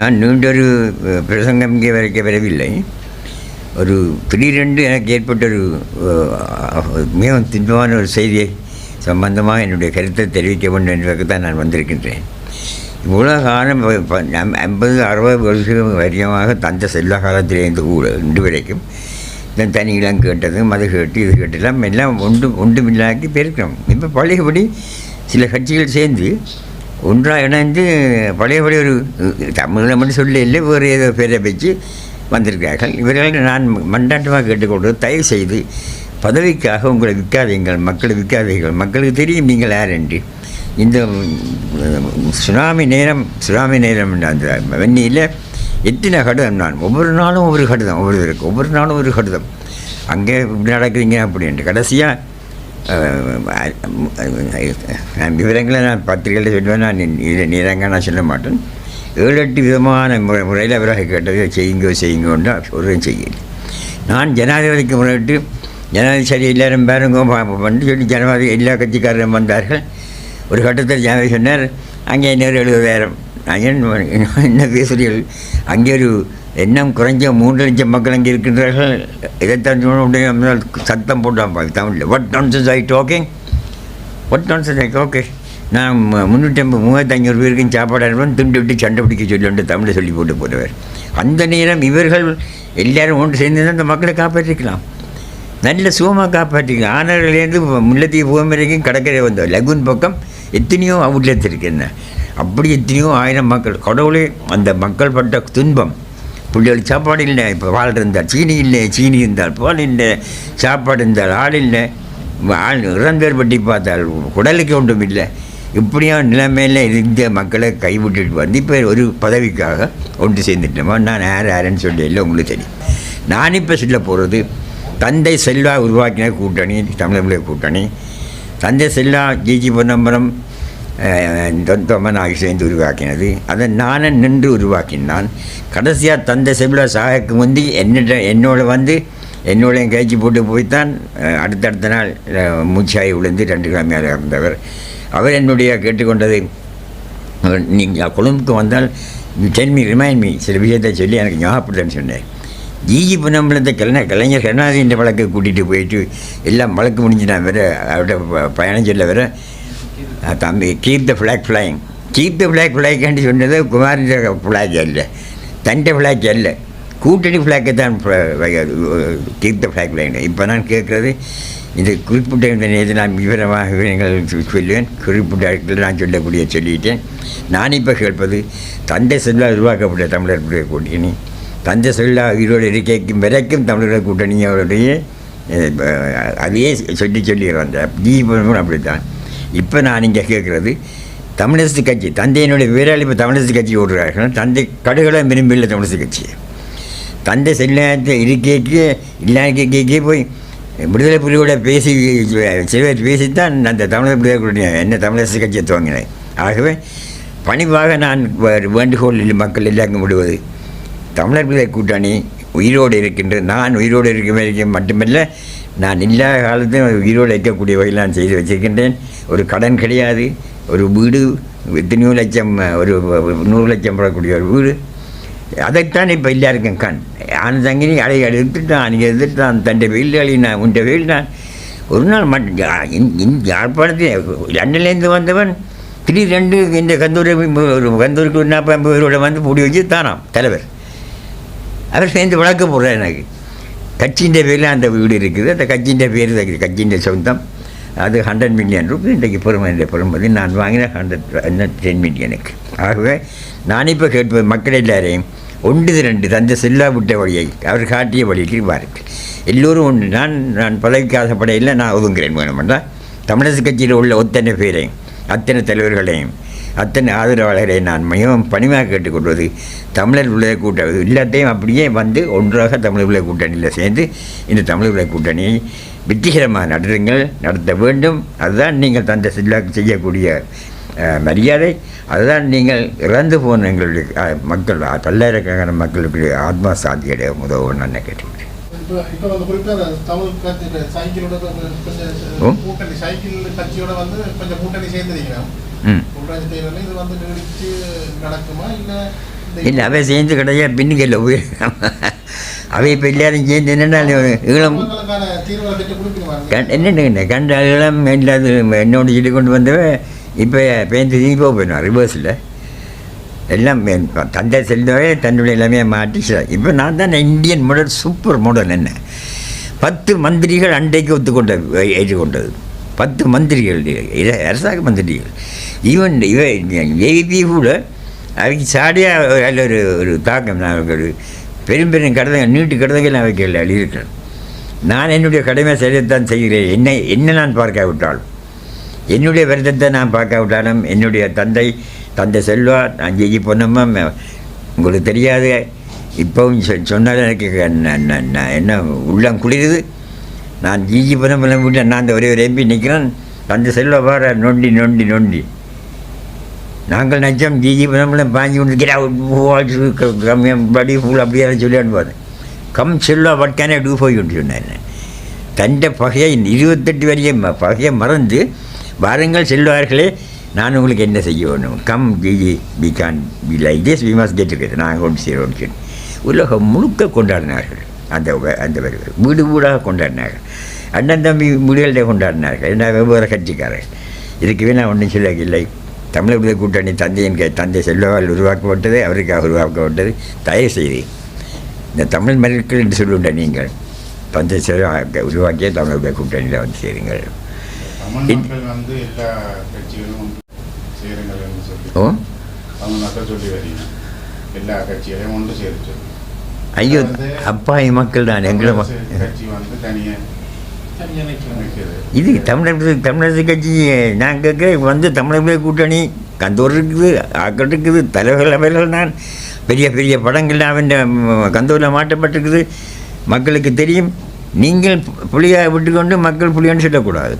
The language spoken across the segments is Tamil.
நான் நீண்டொரு பிரசங்கம் இங்கே வரைக்க வரவில்லை. ஒரு திடீரென்று எனக்கு ஏற்பட்ட ஒரு மிகவும் துன்பமான ஒரு செய்தியை சம்பந்தமாக என்னுடைய கருத்தை தெரிவிக்க வேண்டும் என்பதற்கு தான் நான் வந்திருக்கின்றேன். இவ்வளோ காலம் ஐம்பது அறுபது வருஷம் வரியமாக தந்த செல்ல காலத்திலேருந்து கூட இன்று வரைக்கும் இந்த தனி இளம் கேட்டது மது கேட்டு இது கேட்டெல்லாம் எல்லாம் எல்லாம் ஒன்று ஒன்றுமில்லாக்கி பெருக்கிறோம் இப்போ பழையபடி சில கட்சிகள் சேர்ந்து ஒன்றாக இணைந்து பழையபடி ஒரு தமிழில் மட்டும் சொல்லி இல்லை வேறு ஏதோ பேரை வச்சு வந்திருக்கிறார்கள். இவர்கள் நான் மண்டாட்டமாக கேட்டுக்கொண்டு தயவு செய்து பதவிக்காக உங்களை விற்காதீங்கள் மக்களை விற்காதீர்கள். மக்களுக்கு தெரியும் நீங்கள் யார் என்று. இந்த சுனாமி நேரம் சுனாமி நேரம் அந்த வெந்நியில் எத்தனை கடிதம் நான். ஒவ்வொரு நாளும் ஒவ்வொரு கடிதம் ஒவ்வொருவருக்கு. ஒவ்வொரு நாளும் ஒரு கடிதம். அங்கே இப்படி நடக்கிறீங்க அப்படின்ட்டு கடைசியாக விவரங்களை நான் பத்திரிகையில் சொல்லுவேன் நான் இது நீரங்க நான் சொல்ல மாட்டேன். ஏழு எட்டு விதமான முறை முறையில் அவராக கேட்டது செய்யுங்கோ செய்யுங்கன்னு ஒரு செய்யல நான் ஜனாதிபதிக்கு முறையிட்டு ஜனாதிபதி சரி எல்லாரும் பாருங்க பண்ணி சொல்லி ஜனாதிபதி எல்லா கட்சிக்காரரும் வந்தார்கள். ஒரு கட்டத்தில் ஜனாதிபதி சொன்னார் அங்கே இன்னொரு எழுபதாயிரம். நான் என்ன பேசுகிறீர்கள் அங்கே ஒரு எண்ணம் குறைஞ்ச மூன்று லட்சம் மக்கள் அங்கே இருக்கின்றார்கள். இதைத்தான் சொன்ன உடனே சத்தம் போட்டான் தமிழில் what nonsense I talking what nonsense I okay நான் முந்நூற்றி ஐம்பது மூவாயிரத்தஞ்சூறு பேருக்கும் சாப்பாடு அனுப்பணும் துண்டு விட்டு சண்டை பிடிக்க சொல்லிட்டு தமிழை சொல்லி போட்டு போடுவார். அந்த நேரம் இவர்கள் எல்லாரும் ஒன்று சேர்ந்து தான் மக்களை காப்பாற்றிக்கலாம் நல்ல சுகமாக காப்பாற்றிக்கலாம் ஆனர்லேருந்து முல்லத்தீவு போகும் வரைக்கும் கடற்கரை வந்தோம் லகுன் பக்கம் எத்தனையோ அவுட்லெட் இருக்கு என்ன. அப்படி எத்தனையோ ஆயிரம் மக்கள் கடவுளே அந்த மக்கள் பட்ட துன்பம். பிள்ளைகள் சாப்பாடு இல்லை இப்போ பால் இருந்தால் சீனி இல்லை சீனி இருந்தால் பால் இல்லை சாப்பாடு இருந்தால் ஆள் இல்லை. ஆள் இறந்தவர் பட்டி பார்த்தால் குடலுக்கு ஒன்றும் இல்லை. இப்படியும் நிலைமையில் இருந்த மக்களை கைவிட்டுட்டு வந்து இப்போ ஒரு பதவிக்காக ஒன்று சேர்ந்துட்டோமா? நான் யார் யாருன்னு சொல்லி இல்லை உங்களுக்கு தெரியும். நான் இப்போ சொல்ல போகிறது தந்தை செல்வா உருவாக்கின கூட்டணி தமிழக கூட்டணி. தந்தை செல்வா ஜிஜி பொன்னம்பரம் தொந்தமன் சேர்ந்து உருவாக்கினது. அதை நானே நின்று உருவாக்கினான். கடைசியாக தந்த செல்வா சாகக்கு முந்தி என்னிட என்னோட வந்து என்னோட கேட்சி போட்டு போய்த்தான். அடுத்தடுத்த நாள் மூச்சாயி விழுந்து ரெண்டு கிழமையாக இருந்தவர் அவர் என்னுடைய கேட்டுக்கொண்டது நீங்கள் கொழும்புக்கு வந்தால் டென் மீ ரிமைண்ட் மீ சில விஷயத்தை சொல்லி எனக்கு ஞாபகப்படுத்தன்னு சொன்னேன். ஜிஜி பொன்னம்பலத்தை கலைஞர் கலைஞர் கருணாநிதியின் வழக்கு கூட்டிகிட்டு போயிட்டு எல்லாம் வழக்கு முடிஞ்சு நான் வேற அவர்கிட்ட ப- பயணம் சொல்ல வேறு தம்பி keep the flag flying keep the flag ஃப்ளைக்காண்டி சொன்னது குமாரின் ஃப்ளாக் அல்ல தண்டை ஃப்ளாக் அல்ல கூட்டணி ஃப்ளாக்கு தான் கீப் த ஃப்ளாக் ஃப்ளைங் இப்போ நான் கேட்குறது இந்த குறிப்பிட்ட இந்த நேரத்தை நான் விவரமாக விவரங்கள் சொல்லுவேன் குறிப்பிட்ட இடத்துல நான் சொல்லக்கூடிய சொல்லிட்டேன் நான் இப்போ கேட்பது தந்தை செல்வா உருவாக்கப்பட்ட தமிழர்களுடைய கூட்டணி தந்தை செல்வா உயிரோடு இருக்கைக்கும் வரைக்கும் தமிழர்கள் கூட்டணி அவருடைய அதையே சொல்லி சொல்லி வந்தேன் ஜீவனும் அப்படித்தான் இப்போ நான் இங்கே கேட்குறது தமிழிசு கட்சி தந்தையினுடைய வீராளிப்பு தமிழிசு கட்சி ஓடுறார்கள் தந்தை கடுகளை விரும்பியில்லை தமிழிசு கட்சி. தந்தை செல்லாத இருக்கைக்கு இல்லாக்கைக்கே போய் விடுதலை புலியோட பேசி சிறுவர் பேசித்தான் அந்த தமிழர் விடுதலை என்ன தமிழரசு கட்சியை துவங்கினேன் ஆகவே பணிவாக நான் வே- வேண்டுகோள் மக்கள் எல்லாருக்கும் விடுவது தமிழர் விடுதலை கூட்டணி உயிரோடு இருக்கின்ற நான் உயிரோடு இருக்க வரைக்கும் மட்டுமல்ல நான் எல்லா காலத்தையும் உயிரோடு இருக்கக்கூடிய வகையில் நான் செய்து வச்சிருக்கின்றேன். ஒரு கடன் கிடையாது. ஒரு வீடு எத்தனையோ லட்சம் ஒரு நூறு லட்சம் போடக்கூடிய ஒரு வீடு. அதைத்தான் இப்போ எல்லாருக்கும் கண். ஆன தங்கினி அதை எடுத்துட்டான் நீங்கள் எடுத்துட்டான் தண்டை வெயில் அழினான் உண்ட வெயில் நான். ஒரு நாள் மட்டும் யாழ்ப்பாணத்தில் லண்டன்லேருந்து வந்தவன் திடீர் ரெண்டு இந்த கந்தூர் ஒரு கந்தூருக்கு ஒரு நாற்பது ஐம்பது பேரோட வந்து பூடி வச்சு தானாம் தலைவர். அவர் சேர்ந்து வழக்கு போடுறார் எனக்கு. கட்சியின் பேரில் அந்த வீடு இருக்குது. அந்த கட்சியின் பேர் கட்சியின் சொந்தம். அது ஹண்ட்ரட் மில்லியன் ருபீஸ் இன்றைக்கு பெருமதி பெருமதி நான் வாங்கின ஹண்ட்ரட் டென் மில்லியனுக்கு ஆகவே நான் இப்போ கேட்பது மக்கள் எல்லாரையும் ஒன்று ரெண்டு தந்த செல்லா விட்ட வழியை அவர் காட்டிய வழிக்கு வாருங்கள். எல்லோரும் ஒன்று. நான் நான் பதவிக்கு ஆசைப்படையில் நான் ஒதுங்குறேன் வேணுமென்றால் தமிழரசு கட்சியில் உள்ள ஒத்தனை பேரையும் அத்தனை தலைவர்களையும் அத்தனை ஆதரவாளரை நான். மிகவும் பணிவாக கேட்டுக்கொள்வது தமிழர் விளைய கூட்டணி. எல்லாத்தையும் அப்படியே வந்து ஒன்றாக தமிழர் விளைய கூட்டணியில் சேர்ந்து இந்த தமிழர் விளைய கூட்டணியை வெற்றிகரமாக நடத்துங்கள் நடத்த வேண்டும். அதுதான் நீங்கள் தந்த செல்லாக்கு செய்யக்கூடிய மரியாதை. அதுதான் நீங்கள் இறந்து போன எங்களுடைய மக்கள் பல்லாயிரக்கணக்கான மக்களுடைய ஆத்மா சாந்தியடைய உதவும் நான் கேட்டுக்கிறேன். கூட்டணி சைக்கிள் கட்சியோட வந்து கொஞ்சம் கூட்டணி சேர்ந்துருக்கிறோம் இல்லை இல்லை அவை சேர்ந்து கிடையாது பின்னுக்கல்ல போய் அவை இப்போ எல்லாரும் சேர்ந்து என்னென்ன கண் என்னென்ன கண்ட இளம் இல்லாத என்னோட சொல்லி கொண்டு வந்தவ இப்போ பேந்து நீ போயிடும் ரிவர்ஸில் எல்லாம் தந்தை செல்வவே தன்னுடைய எல்லாமே மாற்றி இப்போ நான் தான் இந்தியன் மாடல் சூப்பர் மாடல் என்ன? பத்து மந்திரிகள் அண்டைக்கு ஒத்துக்கொண்ட ஏற்றுக்கொண்டது. பத்து மந்திரிகள் அரசாங்க மந்திரிகள். ஈவன் இவ ஏபி கூட அவைக்கு சாடியாக அதில் ஒரு ஒரு தாக்கம் நான் ஒரு பெரும் பெரும் கடந்த நீட்டு கடந்தங்கள் நான் வைக்கல எழுதியிருக்கிறேன் நான் என்னுடைய கடமை செய்யத்தான் செய்கிறேன். என்னை என்ன நான் பார்க்காவிட்டாலும். என்னுடைய வருத்தத்தை நான் பார்க்காவிட்டாலும் என்னுடைய தந்தை தந்தை செல்வா நான் ஜெயி பொன்னம்மா உங்களுக்கு தெரியாது. இப்போவும் சொ சொன்னால் எனக்கு என்ன உள்ளம் குளிருது. நான் ஜிஜி பணம் பண்ண முடியும் நான் அந்த ஒரே ஒரு எம்பி நிற்கிறேன் தந்தை செல்வா பாரு நொண்டி நொண்டி நொண்டி. நாங்கள் நச்சம் ஜிஜி பொன்னம்பலம் பாஞ்சு கொண்டு கம்மியாக படி ஃபுல் அப்படியே சொல்லி அனுப்பாரு come Selva what can I do for யூன்னு சொன்னேன் பகையை இருபத்தெட்டு வரையும் பகையை மறந்து வாருங்கள் செல்வார்களே நான் உங்களுக்கு என்ன செய்ய வேணும் கம் ஜிஜி B Khan B like this we must get together நாங்கள் ஒன்று சேரோன்னு உலகம் முழுக்க கொண்டாடினார்கள். அந்த அந்த வீடு வீடாக கொண்டாடினார்கள். அண்ணன் தம்பி முடிகளிலே கொண்டாடினார்கள். என்ன வெவ்வேறு கட்சிக்காரர்கள். இதுக்கு நான் ஒன்றும் சொல்ல தமிழர் விடுதலை கூட்டணி தந்தையின் கே- தந்தை செல்வவால் உருவாக்கப்பட்டது அவருக்காக உருவாக்கப்பட்டது. தயவு செய்து இந்த தமிழ் மருக்கள் என்று சொல்லுண்ட நீங்கள் தந்தை செல்வா உருவாக்கிய தமிழ் விடுதலை கூட்டணியில் வந்து சேருங்கள் ஓ? ஐயோ அப்பாவி மக்கள் தான் எங்களை இது தமிழர் தமிழரசு கட்சி நான் கேட்க வந்து தமிழர்களே கூட்டணி கந்தூர் இருக்குது ஆக்கள் இருக்குது தலைவர்கள் அவர்கள் தான். பெரிய பெரிய படங்கள் அவன் கந்தூரில் மாட்டப்பட்டிருக்குது மக்களுக்கு தெரியும். நீங்கள் புலியாக விட்டுக்கொண்டு மக்கள் புலியான்னு சொல்லக்கூடாது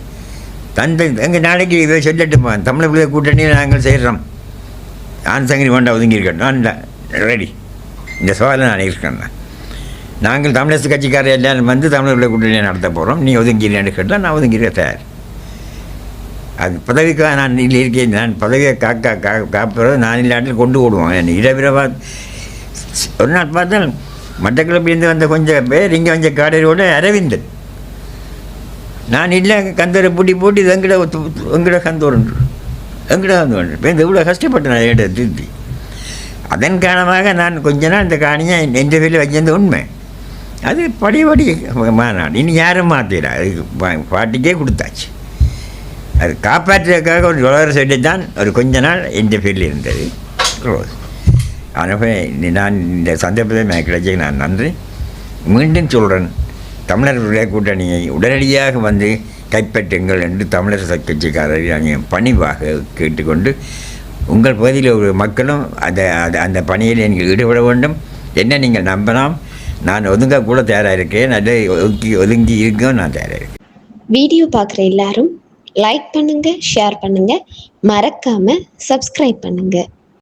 தந்தை எங்கள் நாளைக்கு இதை சொல்லட்டுமா தமிழர் பிள்ளை கூட்டணியில் நாங்கள் செய்கிறோம் ஆண் சங்கரி வேண்டாம் ஒதுங்கியிருக்கேன் நான் ரெடி இந்த சவாலை நான் இருக்கேன் நான். நாங்கள் தமிழரசு கட்சிக்காரர் எல்லாரும் வந்து தமிழர்களை கூட்டணி நடத்த போகிறோம் நீ ஒதுங்கிறேன்னு கேட்டால் நான் ஒதுங்கிற தயார். அது பதவிக்காக நான் இல்லை இருக்கேன். நான் பதவியை காக்க கா காப்புறது நான் இல்லாட்டில் கொண்டு ஓடுவோம். என் இரவிரவா ஒரு நாள் பார்த்தால் மட்டக்கிழப்பிலேருந்து வந்த கொஞ்சம் பேர் இங்கே வந்த காடையோட அரவிந்தன். நான் இல்லை கந்தரை பூட்டி போட்டு இது எங்கட எங்கட கந்தோரன்று எங்கட கந்தோரன்று இப்போ எவ்வளோ இவ்வளோ கஷ்டப்பட்டேன் நான் எடுத்து அதன் காரணமாக நான் கொஞ்ச நாள் இந்த காணியை எந்த வீட்டில் வச்சிருந்த உண்மை. அது படி படி மாநாடு. இனி யாரும் மாற்றிடா அது பாட்டிக்கே கொடுத்தாச்சு. அது காப்பாற்றுறதுக்காக ஒரு உலக செட்டு தான் ஒரு கொஞ்ச நாள் எந்த பேரில் இருந்தது. ரோஸ் ஆனால் நான் இந்த சந்தர்ப்பத்தை எனக்கு நான் நன்றி. மீண்டும் சொல்கிறேன் தமிழர் விடுதலை கூட்டணியை உடனடியாக வந்து கைப்பற்றுங்கள் என்று தமிழர் கட்சிக்காரரை நான் பணிவாக கேட்டுக்கொண்டு உங்கள் பகுதியில் ஒரு மக்களும் அந்த அந்த- அந்த பணியில் நீங்கள் ஈடுபட வேண்டும். என்ன நீங்கள் நம்பலாம்? நான் ஒதுங்க கூட தயாராக இருக்கேன் நல்ல ஒதுங்கி ஒதுங்கி இருக்கவும் நான் தயாராக இருக்கேன் வீடியோ பார்க்குற எல்லாரும் லைக் பண்ணுங்க ஷேர் பண்ணுங்க. மறக்காம சப்ஸ்கிரைப் பண்ணுங்க.